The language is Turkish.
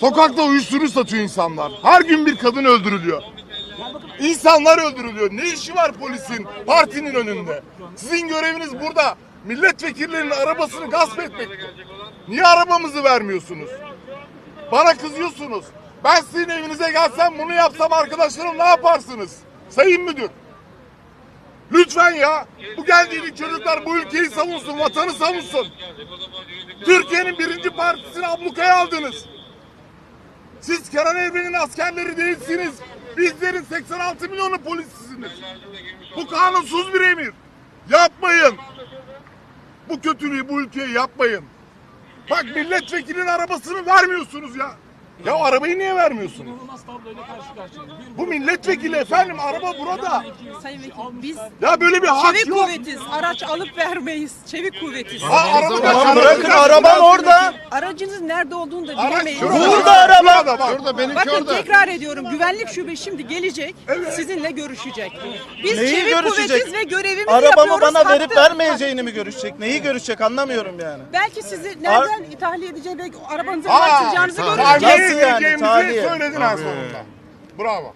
Sokakta uyuşturucu satıyor insanlar. Her gün bir kadın öldürülüyor. İnsanlar öldürülüyor. Ne işi var polisin partinin önünde? Sizin göreviniz burada milletvekillerinin arabasını gasp etmek. Niye arabamızı vermiyorsunuz? Bana kızıyorsunuz. Ben sizin evinize gelsem bunu yapsam arkadaşlarım ne yaparsınız? Sayın müdür. Lütfen ya. Bu geldiğiniz çocuklar bu ülkeyi savunsun, vatanı savunsun. Türkiye'nin birinci partisini ablukaya aldınız. Siz Kenan Evren'in askerleri değilsiniz. Bizlerin 86 milyonu polisisiniz. Bu kanunsuz bir emir. Yapmayın. Bu kötülüğü bu ülkeye yapmayın. Bak milletvekilinin arabasını vermiyorsunuz ya. Ya arabayı niye vermiyorsunuz? Bu milletvekili efendim araba burada. Sayın Vekilim biz Ya böyle bir hak çevik yok. kuvvetiz. Araç alıp vermeyiz. Çevik kuvvetiz. Ha, araba Tamam bırakın araban orada. Aracınız nerede olduğunu da Araç bilemeyiz. şurada. Burada araba. Şurada bak. Şurada benimki Bakın orada. tekrar ediyorum. Güvenlik şube şimdi gelecek. Sizinle görüşecek. Biz Neyi çevik görüşecek? kuvvetiz ve görevimizi Arabamı yapıyoruz. bana verip Hakkı- vermeyeceğini mi görüşecek? Neyi görüşecek anlamıyorum yani. Belki sizi nereden tahliye edeceği ve arabanızı Aa, tahliye göreceğiz. Nasıl yani? edeceğimizi Tahliye. söyledin en sonunda. Bravo.